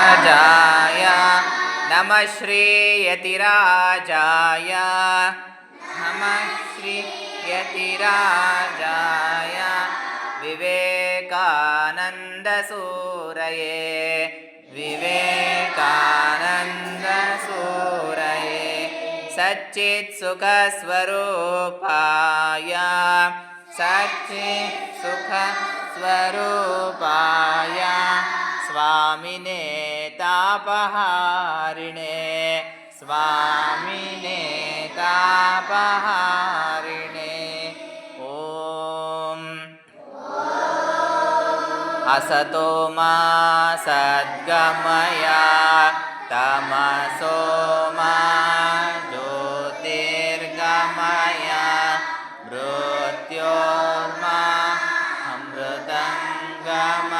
राजाय नमः श्रीयतिराजाय। नमः श्रीयतिराजाय। विवेकानन्दसूरये। विवेकानन्दसूरये। सच्चित्सुखस्वरूपाय सच्चित्सुखस्वरूपाय स्वामिने तापहारिणे। स्वामिने तापहारिणे। ॐ। असतो मा सद्गमय तमसो मा ज्योतिर्गमय मृत्योर्मा अमृतङ्गमय